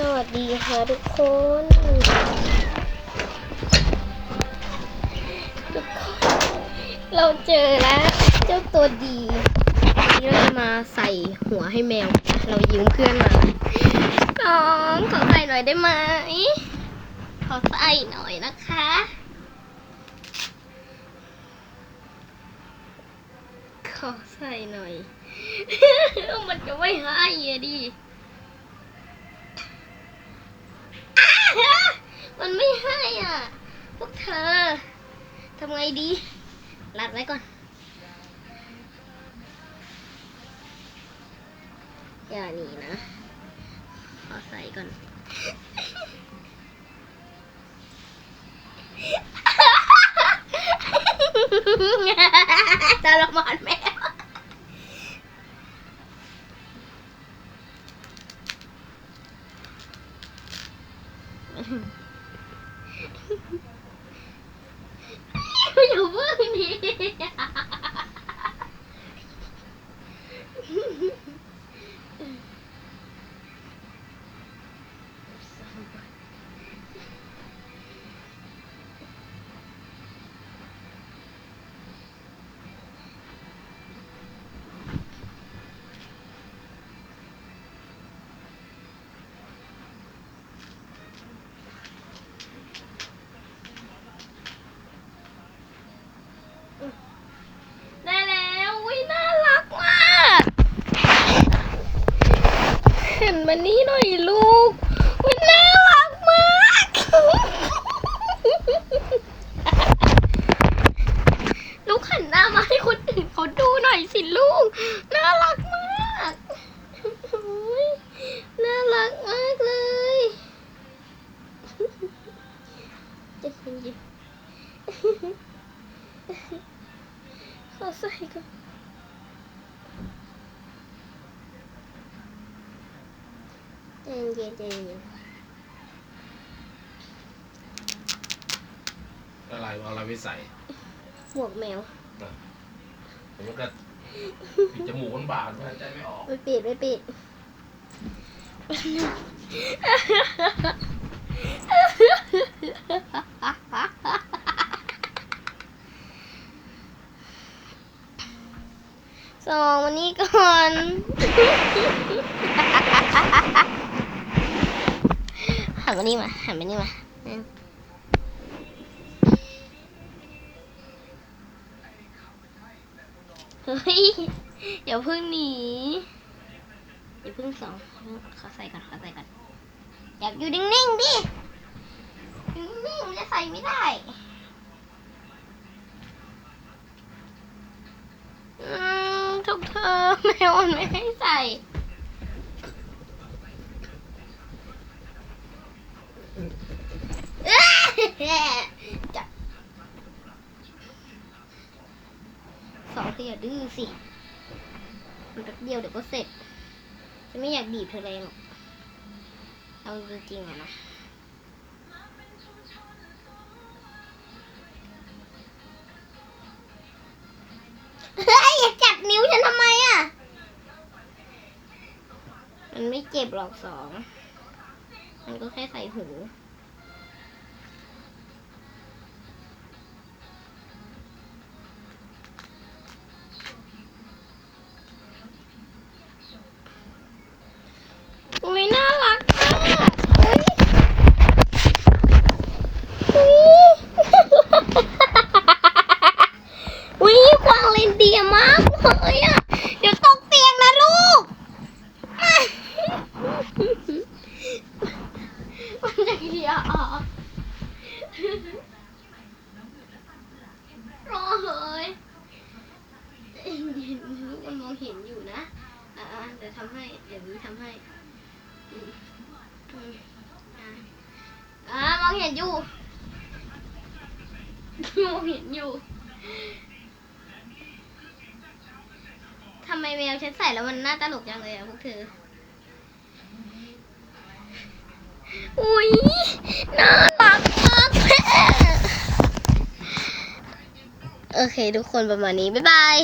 สวัสดีค่ะทุกคน ทุกคน เราเจอแล้ว เจ้าตัวดีวันนี้เราจะมาใส่หัวให้แมว เรายืมเพื่อนมาน้องขอใส่หน่อยได้ไหม ขอใส่หน่อยนะคะขอใส่หน่อย มันจะไม่ให้อะดิ มันไม่ให้อะ พวกเธอ ทำ ไงดีรัดไว้ก่อน อย่าหนีนะ ขอใส่ก่อน ตาละมานแมวอยู่เบื้องนี้ ได้แล้วอุ้ยน่ารักมาก เห็นมานี่หน่อยลูกอุ้ยน่ารักมาก ลูกหันหน้ามาให้คนอื่นเขาดูหน่อย สิลูก น่ารักมากอุ๊ยน่ารักมากเลยจะเป็นยังขอใส่ก่อนใจเย็นใจเย็นอะไรเอาอะไรไปใส่หมวกแมวผมก็ ปิดจมูกมันบานหายใจไม่ออก ไม่ปิดไม่ปิด สองวันนี้ก่อน หันมานี่มาหันมานี่มา เฮ้ยเดี๋ยวพึ่งหนีอย่าพึ่งสองขอใส่ก่อนขอใส่ก่อนอยากอยู่นิ่งๆดินิ่งๆมันจะใส่ไม่ได้อืมทุกเธอแมวมันไม่ให้ใส่ จับ สองคืออย่าดื้อสิมันแป๊บเดียวเดี๋ยวก็เสร็จฉันไม่อยากบีบเธอแรงหรอกเอาจริงๆอะนะเฮ้ยอย่าจับนิ้วฉันทำไมอะมันไม่เจ็บหรอกสอง มันก็แค่ใส่หู ยกวางเลนเดียร์มากเลยอะเดี๋ยวตกเตียงนะลูกมันจะเลียออกรอเลยลูกมันมองเห็นอยู่นะอ่าเดี๋ยวทำให้ เดี๋ยวนี้ทำให้อืมอืมอะอ่ามองเห็นอยู่มองเห็นอยู่ำไมแมวฉันใส่แล้วมันน่าตลกจังเลยอะพวกเธอ อุ้ยน่ารักมากโอเค ทุกคนประมาณนี้ บ๊ายบาย